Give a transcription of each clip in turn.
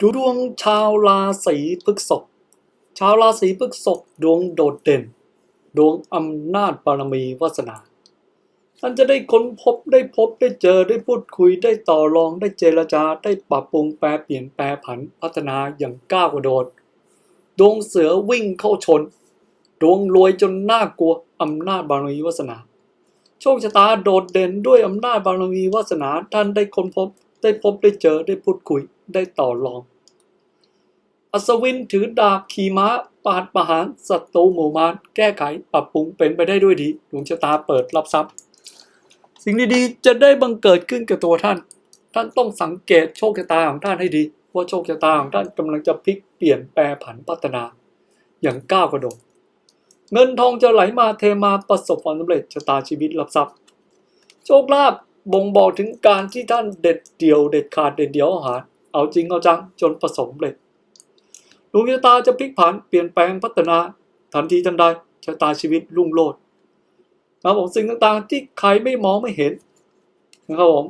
ดูดวงชาวราศีพฤษภ ชาวราศีพฤษภดวงโดดเด่น ดวงอำนาจบารมีวาสนา ท่านจะได้ค้นพบได้พบได้เจอได้พูดคุยได้ต่อรองได้เจรจาได้ปรับปรุงแปลเปลี่ยนแปลผันพัฒนาอย่างก้าวกระโดด ดวงเสือวิ่งเข้าชน ดวงรวยจนน่ากลัวอำนาจบารมีวาสนา โชคชะตาโดดเด่นด้วยอำนาจบารมีวาสนาท่านได้ค้นพบได้พบได้เจอได้พูดคุย ได้ต่อรอง อัศวินถือดาบขี่ม้าปาดประหารศัตรูหมู่มารแก้ไขปรับปรุงเป็นไปได้ด้วยดีดวงชะตาเปิดรับทรัพย์ สิ่งดีๆจะได้บังเกิดขึ้นกับตัวท่าน ท่านต้องสังเกตโชคชะตาของท่านให้ดีว่าโชคชะตาของท่านกำลังจะพลิกเปลี่ยนแปลผันพัฒนา อย่างก้าวกระโดดเงินทองจะไหลมาเทมาประสบความสำเร็จชะตาชีวิตรับทรัพย์ โชคลาภบ่งบอกถึงการที่ท่านเด็ดเดี่ยวเด็ดขาดเด็ดเดี่ยวอาหาร เอาจริงเอาจังจนประสบความสำเร็จดวงชะตาจะพลิกผันเปลี่ยนแปลงพัฒนาทันทีทันใดชะตาชีวิตรุ่งโรจน์นะครับผมสิ่งต่างๆที่ใครไม่มองไม่เห็นนะครับผม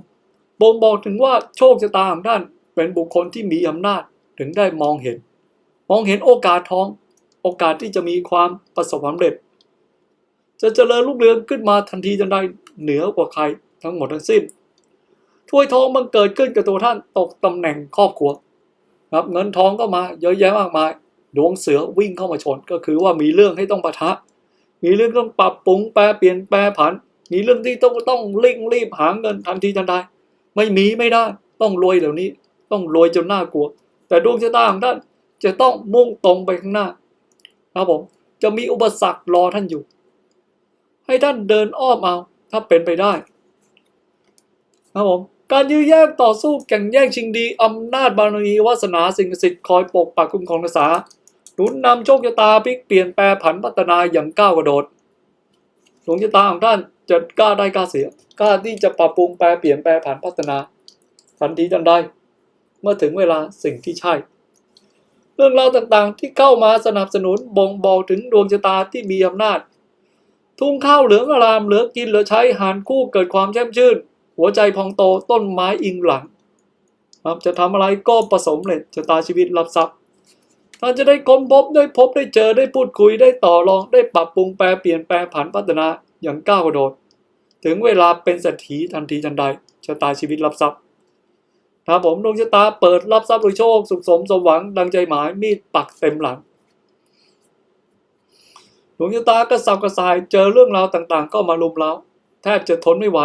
บ่งบอกถึงว่าโชคชะตาของท่านเป็นบุคคลที่มีอำนาจถึงได้มองเห็น มองเห็นโอกาสทอง โอกาสที่จะมีความประสบความสำเร็จ จะเจริญรุ่งเรืองขึ้นมาทันทีทันใดเหนือกว่าใครทั้งหมดทั้งสิ้น ถ้วยทองมันเกิดขึ้นกับตัวท่านตกตำแหน่งครอบครัวครับเงินทองก็มาเยอะแยะมากมายดวงเสือวิ่งเข้ามาชนก็คือว่ามีเรื่องให้ต้องปะทะ มีเรื่องต้องปรับปรุงแปลเปลี่ยนแปลผัน มีเรื่องที่ต้องต้องเร่งรีบหาเงินทันทีทันใดไม่มีไม่ได้ต้องรวยเดี๋ยวนี้ ต้องรวยจนน่ากลัว แต่ดวงชะตาของท่านจะต้องมุ่งตรงไปข้างหน้าครับผมจะมีอุปสรรครอท่านอยู่ ให้ท่านเดินอ้อมเอาถ้าเป็นไปได้ครับผม การยื้อแย่งต่อสู้แข่งแย่งชิงดีอำนาจบารมีวาสนาสิ่งศักดิ์สิทธิ์คอยปกปักคุ้มครองรักษาหนุนนำโชคชะตาพลิกเปลี่ยนแปลผันพัฒนาอย่างก้าวกระโดดดวงชะตาของท่านจะกล้าได้กล้าเสียกล้าที่จะปรับปรุงแปลเปลี่ยนแปลผันพัฒนาทันทีทันใดเมื่อถึงเวลาสิ่งที่ใช่ เรื่องราวต่างๆที่เข้ามาสนับสนุนบ่งบอกถึงดวงชะตาที่มีอำนาจ ทุ่งข้าวเหลืองอารามเหลือกินเหลือใช้หารคู่เกิดความแช่มชื่น หัวใจพองโตต้นไม้อิงหลังครับจะทำอะไรก็ประสมเร็จชะตาชีวิตรับทรัพย์ท่านจะได้ค้นพบได้พบได้เจอได้พูดคุยได้ต่อรองได้ปรับปรุงแปลเปลี่ยนแปลผันพัฒนาอย่างก้าวกระโดด ถึงเวลาเป็นเศรษฐีทันทีทันใดชะตาชีวิตรับทรัพย์ครับผมดวงชะตาเปิดรับทรัพย์โดยโชค สุขสมสมหวังดังใจหมายมีดปักเต็มหลังดวงชะตากระสับกระส่ายเจอเรื่องราวต่างๆ ก็มาลุมเล้าแทบจะทนไม่ไหว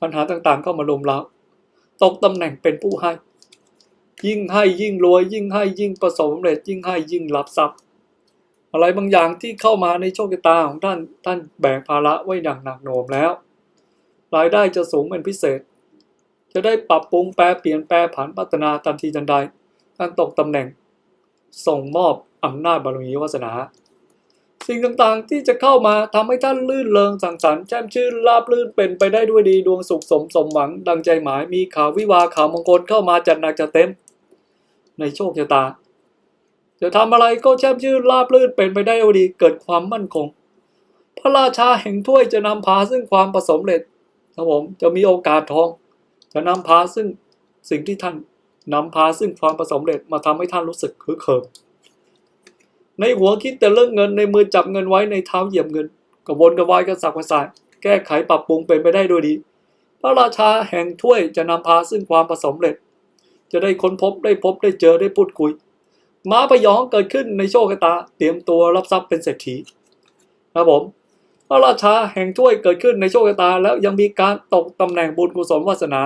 ปัญหาต่างๆก็มาลุมเล้าตกตำแหน่งเป็นผู้ให้ ยิ่งให้ยิ่งรวย ยิ่งให้ยิ่งประสบสำเร็จ ยิ่งให้ยิ่งรับทรัพย์ อะไรบางอย่างที่เข้ามาในโชคชะตาของท่านท่านแบกภาระไว้อย่างหนักหน่วงแล้ว รายได้จะสูงเป็นพิเศษ จะได้ปรับปรุงแปลเปลี่ยนแปลผันพัฒนาทันทีทันใดท่านตกตำแหน่ง ส่งมอบอำนาจบารมีวาสนา สิ่งต่างๆ ที่จะเข้ามาทำให้ท่านลื่นเลงสังสรรค์แช่มชื่นราบลื่นเป็นไปได้ด้วยดีดวงสุขสมสมหวัง ดังใจหมายมีข่าววิวาข่าวมงคลเข้ามาจัดหนักจัดเต็ม ในโชคชะตา จะทำอะไรก็แช่มชื่นราบลื่นเป็นไปได้ด้วยดีเกิดความมั่นคง พระราชาแห่งถ้วยจะนำพาซึ่งความประสมเร็จครับผมจะมีโอกาสทอง จะนำพาซึ่งสิ่งที่ท่านนำพาซึ่งความประสมเร็จมาทำให้ท่านรู้สึกคึกเขิม ในหัวคิดแต่เรื่องเงินในมือจับเงินไว้ในเท้าเหยียบเงินกระวนกระวายกระสับกระส่ายแก้ไขปรับปรุงเป็นไปได้ด้วยดี พระราชาแห่งถ้วยจะนำพาซึ่งความประสมเร็จ จะได้ค้นพบได้พบได้เจอได้พูดคุย ม้าพยองเกิดขึ้นในโชคชะตา เตรียมตัวรับทรัพย์เป็นเศรษฐีครับผมพระราชาแห่งถ้วยเกิดขึ้นในโชคชะตา แล้วยังมีการตกตำแหน่งบุญกุศลวาสนา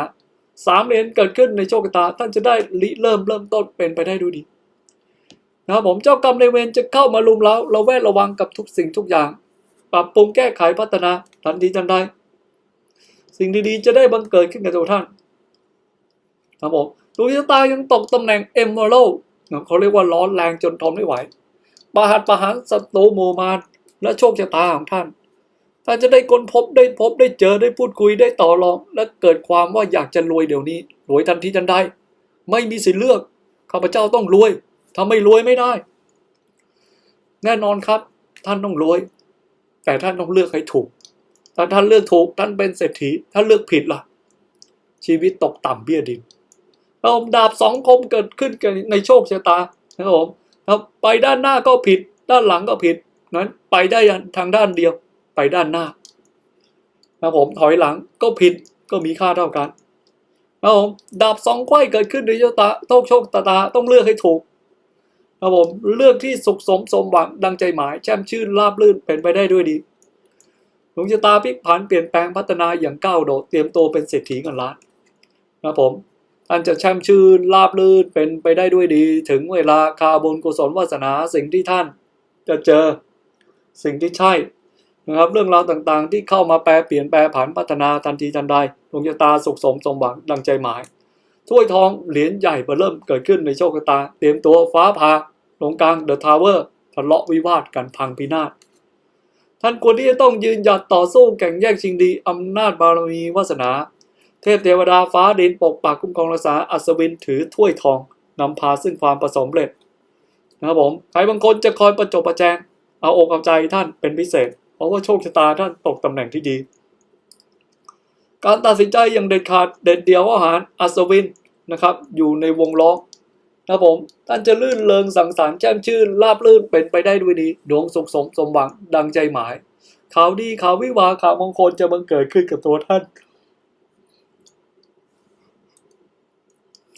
สามเหรียญเกิดขึ้นในโชคชะตา ท่านจะได้ริเริ่มเริ่มต้นเป็นไปได้ด้วยดี นะครับผมเจ้ากรรมในเวรจะเข้ามาลุมเราเราแวดระวังกับทุกสิ่งทุกอย่าง ปรับปรุงแก้ไขพัฒนาทันทีทันใดสิ่งดีๆ จะได้บังเกิดขึ้นกับตัวท่านครับผมดวงชะตายังตกตำแหน่งเอมเมอรัลเขาเรียกว่าร้อนแรงจนทนไม่ไหวประหัตประหารศัตรูหมู่มารและโชคชะตาของท่านท่านจะได้ค้นพบได้พบได้เจอได้พูดคุยได้ต่อรอง และเกิดความว่าอยากจะรวยเดี๋ยวนี้รวยทันทีทันใด ไม่มีสิทธิ์เลือกข้าพเจ้าต้องรวย ถ้าไม่รวยไม่ได้ แน่นอนครับ ท่านต้องรวย แต่ท่านต้องเลือกให้ถูก ถ้าท่านเลือกถูก ท่านเป็นเศรษฐี ถ้าเลือกผิดล่ะ ชีวิตตกต่ำเบี้ยดินครับดาบสองคมเกิดขึ้นในโชคชะตานะครับผมไปด้านหน้าก็ผิด ด้านหลังก็ผิดนั้นไปได้ทางด้านเดียว ไปด้านหน้านะครับผมถอยหลังก็ผิดก็มีค่าเท่ากันนะครับผมดาบสองไขว้เกิดขึ้นในโชคตาโชคชคตาตาต้องเลือกให้ถูก ครับผมเลือกที่สุขสมสมหวังดังใจหมายแช่มชื่นราบรื่นเป็นไปได้ด้วยดีดวงชะตาพลิกผันเปลี่ยนแปลงพัฒนาอย่างก้าวโดดเตรียมตัวเป็นเศรษฐีเงินล้านนะครับผมท่านจะแช่มชื่นราบรื่นเป็นไปได้ด้วยดี ถึงเวลาคาบุญกุศลวาสนาสิ่งที่ท่าน จะเจอสิ่งที่ใช่นะครับเรื่องราวต่างๆ ที่เข้ามาแปลเปลี่ยนแปลผันพัฒนาทันทีทันใดดวงชะตาสุขสมสมหวังดังใจหมายถ้วยทองเหรียญใหญ่เริ่มเกิดขึ้นในโชคชะตา เตรียมตัวฟ้าผ่า ลงกลางเดอะทาวเวอร์ทะเลาะวิวาทกันพังพินาศท่านควรที่จะต้องยืนหยัดต่อสู้แข่งแย่งชิงดีอำนาจบารมีวาสนา เทพเทวดาฟ้าดินปกปักคุ้มครองรักษาอัศวินถือถ้วยทองนำพาซึ่งความประสมเร็จนะครับผมใครบางคนจะคอยประจบประแจง เอาอกเอาใจท่านเป็นพิเศษ เพราะว่าโชคชะตาท่านตกตำแหน่งที่ดี การตัดสินใจอย่างเด็ดขาดเด็ดเดียวอาหารอัศวินนะครับ อยู่ในวงล้อ นะผม ท่านจะลื่นเลงสังสรรค์แช่มชื่นราบลื่นเป็นไปได้ด้วยดี ดวงสุขสมสมหวังดังใจหมาย ข่าวดีข่าววิวาข่าวมงคลจะบังเกิดขึ้นกับตัวท่าน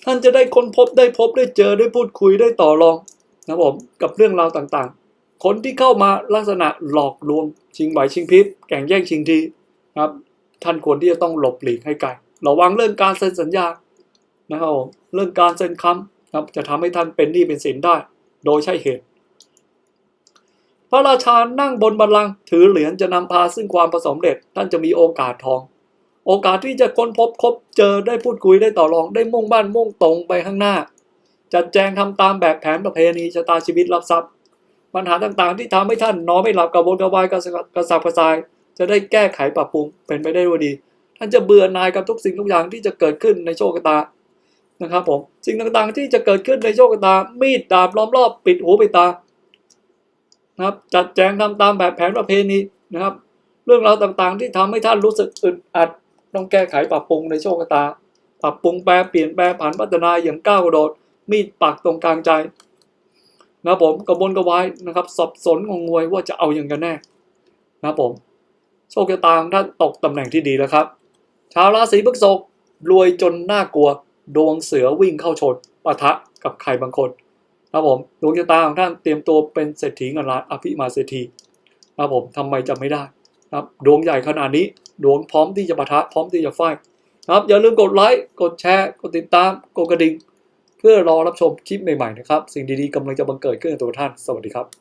ท่านจะได้ค้นพบได้พบได้เจอได้พูดคุยได้ต่อรองนะผมกับเรื่องราวต่างๆ คนที่เข้ามาลักษณะหลอกลวงชิงไหวชิงพริบแก่งแย่งชิงทีครับ ท่านควรที่จะต้องหลบหลีกให้ไกลระวังเรื่องการเซ็นสัญญานะครับผมเรื่องการเซ็นคำ จะทำให้ท่านเป็นหนี้เป็นสินได้ โดยใช่เหตุ พระราชานั่งบนบัลลังก์ถือเหรียญจะนำพาซึ่งความประสมเร็จท่านจะมีโอกาสทอง โอกาสที่จะค้นพบคบเจอได้พูดคุยได้ต่อรองได้มุ่งบ้านมุ่งตรงไปข้างหน้า จัดแจงทำตามแบบแผนประเพณีชะตาชีวิตรับทรัพย์ ปัญหาต่างๆ ที่ทำให้ท่านนอนไม่หลับกระวนกระวายกระสับกระส่าย จะได้แก้ไขปรับปรุงเป็นไปได้ด้วยดีท่านจะเบื่อหน่ายกับทุกสิ่งทุกอย่างที่จะเกิดขึ้นในโชคชะตา นะครับผมสิ่งต่างๆที่จะเกิดขึ้นในโชคชะตา มีดดาบล้อมรอบปิดหูปิดตานะครับ จัดแจงทำตามแบบแผนประเพณีนะครับ เรื่องราวต่างๆ ที่ทำให้ท่านรู้สึกอึดอัดต้องแก้ไขปรับปรุงในโชคชะตา ปรับปรุงแปลเปลี่ยนแปลผันพัฒนาอย่างก้าวกระโดด มีดปักตรงกลางใจนะครับผมกระบวนกระวายนะครับสับสนงงงวยว่าจะเอาอย่างกันแน่นะครับผม โชคชะตาของท่านตกตำแหน่งที่ดีแล้วครับ ชาวราศีพฤษภรวยจนน่ากลัว ดวงเสือวิ่งเข้าชนปะทะกับใครบางคนครับผมดวงชะตาของท่านเตรียมตัวเป็นเศรษฐีเงินล้านอภิมาเศรษฐีครับผมทำไมจะไม่ได้นะครับดวงใหญ่ขนาดนี้ดวงพร้อมที่จะปะทะพร้อมที่จะไฟท์ครับอย่าลืมกดไลค์กดแชร์กดติดตามกดกระดิ่ง เพื่อรอรับชมคลิปใหม่ๆนะครับ สิ่งดีๆกำลังจะบังเกิดขึ้นกับตัวท่าน สวัสดีครับ